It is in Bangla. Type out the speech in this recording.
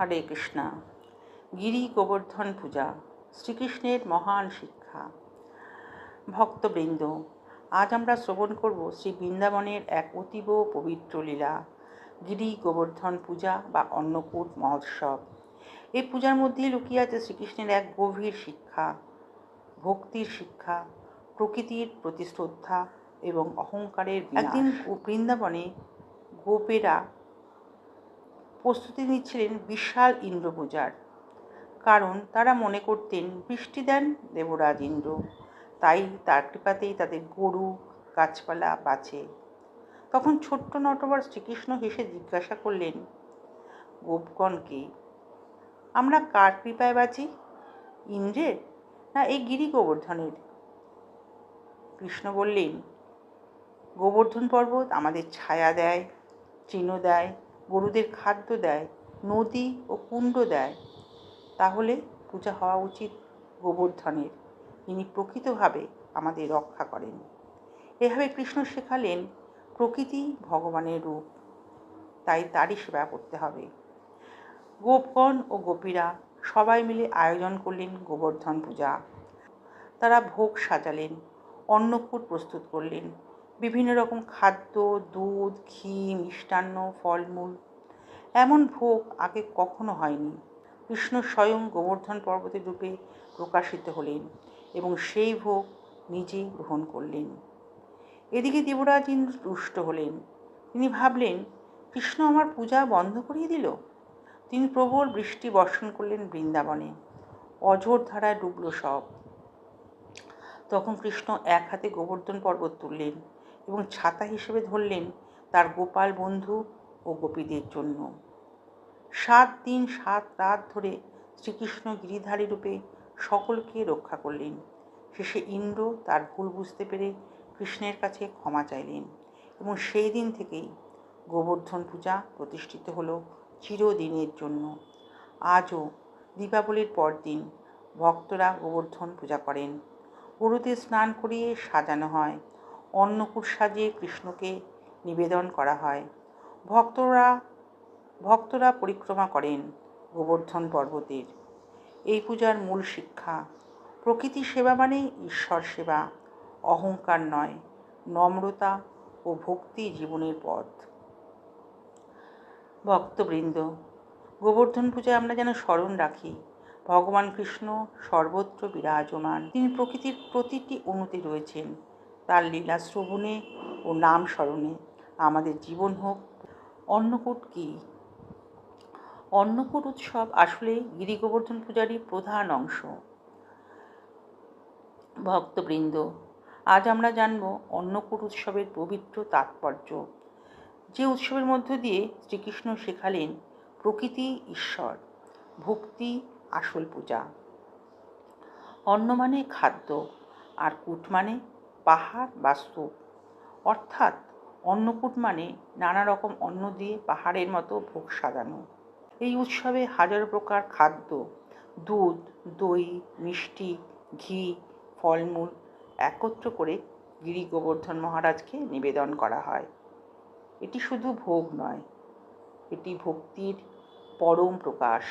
হরে কৃষ্ণা। গিরি গোবর্ধন পূজা, শ্রীকৃষ্ণের মহান শিক্ষা। ভক্তবৃন্দ, আজ আমরা শ্রবণ করব শ্রী বৃন্দাবনের এক অতীব পবিত্র লীলা, গিরি গোবর্ধন পূজা বা অন্নকূট মহোৎসব। এই পূজার মধ্যেই লুকিয়ে আছে শ্রীকৃষ্ণের এক গভীর শিক্ষা, ভক্তির শিক্ষা, প্রকৃতির প্রতি শ্রদ্ধা এবং অহংকারের একদিন বৃন্দাবনে গোপেরা প্রস্তুতি নিচ্ছিলেন বিশাল ইন্দ্র পূজার কারণ তারা মনে করতেন, বৃষ্টি দেন দেবরাজ ইন্দ্র। তাই তার কৃপাতেই তাদের গরু, গাছপালা বাঁচে। তখন ছোট্ট নটবর শ্রীকৃষ্ণ হেসে জিজ্ঞাসা করলেন, গোপগণকে, আমরা কার কৃপায় বাঁচি? ইন্দ্রের না এই গিরি গোবর্ধনের? কৃষ্ণ বললেন, গোবর্ধন পর্বত আমাদের ছায়া দেয় চিহ্ন দেয় গরুদের খাদ্য দেয়, নদী ও কুণ্ড দেয়, তাহলে পূজা হওয়া উচিত গোবর্ধনের যিনি প্রকৃতভাবে আমাদের রক্ষা করেন। এভাবে কৃষ্ণ শেখালেন, প্রকৃতি ভগবানের রূপ। তাই তারই সেবা করতে হবে। গোপগণ ও গোপীরা সবাই মিলে আয়োজন করলেন গোবর্ধন পূজা। তারা ভোগ সাজালেন, অন্নকূট প্রস্তুত করলেন। বিভিন্ন রকম খাদ্য, দুধ, ঘি, মিষ্টান্ন, ফলমূল। এমন ভোগ আগে কখনো হয়নি। কৃষ্ণ স্বয়ং গোবর্ধন পর্বতের রূপে প্রকাশিত হলেন এবং সেই ভোগ নিজেই গ্রহণ করলেন। এদিকে দেবরাজ ইন্দ্র তুষ্ট হলেন। তিনি ভাবলেন, কৃষ্ণ আমার পূজা বন্ধ করিয়ে দিল? তিনি প্রবল বৃষ্টি বর্ষণ করলেন বৃন্দাবনে। অঝোর ধারায় ডুবল সব। তখন কৃষ্ণ এক হাতে গোবর্ধন পর্বত তুললেন। এবং ছাতা হিসেবে ধরলেন তার গোপাল বন্ধু ও গোপীদের জন্য। সাত দিন সাত রাত ধরে শ্রীকৃষ্ণ গিরিধারী রূপে সকলকে রক্ষা করলেন। শেষে ইন্দ্র তার ভুল বুঝতে পেরে কৃষ্ণের কাছে ক্ষমা চাইলেন এবং সেই দিন থেকেই গোবর্ধন পূজা প্রতিষ্ঠিত হলো চিরদিনের জন্য। আজও দীপাবলির পরদিন ভক্তরা গোবর্ধন পূজা করেন। গরুতে স্নান করিয়ে সাজানো হয়। অন্নকূট সাজিয়ে কৃষ্ণকে নিবেদন করা হয়। ভক্তরা ভক্তরা পরিক্রমা করেন গোবর্ধন পর্বতের। এই পূজার মূল শিক্ষা, প্রকৃতি সেবা মানে ঈশ্বর সেবা, অহংকার নয়, নম্রতা ও ভক্তি জীবনের পথ। ভক্তবৃন্দ, গোবর্ধন পূজায় আমরা যেন স্মরণ রাখি, ভগবান কৃষ্ণ সর্বত্র বিরাজমান। তিনি প্রকৃতির প্রতিটি অনুতে রয়েছেন। তার লীলা শ্রবণে ও নাম স্মরণে আমাদের জীবন হোক। অন্নকূট কী? অন্নকূট উৎসব আসলে গিরি গোবর্ধন পূজারই প্রধান অংশ। ভক্তবৃন্দ, আজ আমরা জানব অন্নকূট উৎসবের পবিত্র তাৎপর্য। যে উৎসবের মধ্য দিয়ে শ্রীকৃষ্ণ শেখালেন প্রকৃতি ঈশ্বর, ভক্তি আসল পূজা। অন্ন মানে খাদ্য, আর কূট মানে পাহাড় বা স্তূপ। অর্থাৎ অন্নকূট মানে নানা রকম অন্ন দিয়ে পাহাড়ের মতো ভোগ সাজানো। এই উৎসবে হাজার প্রকার খাদ্য, দুধ, দই, মিষ্টি, ঘি, ফলমূল একত্র করে গিরি গোবর্ধন মহারাজকে নিবেদন করা হয়। এটি শুধু ভোগ নয়, এটি ভক্তির পরম প্রকাশ।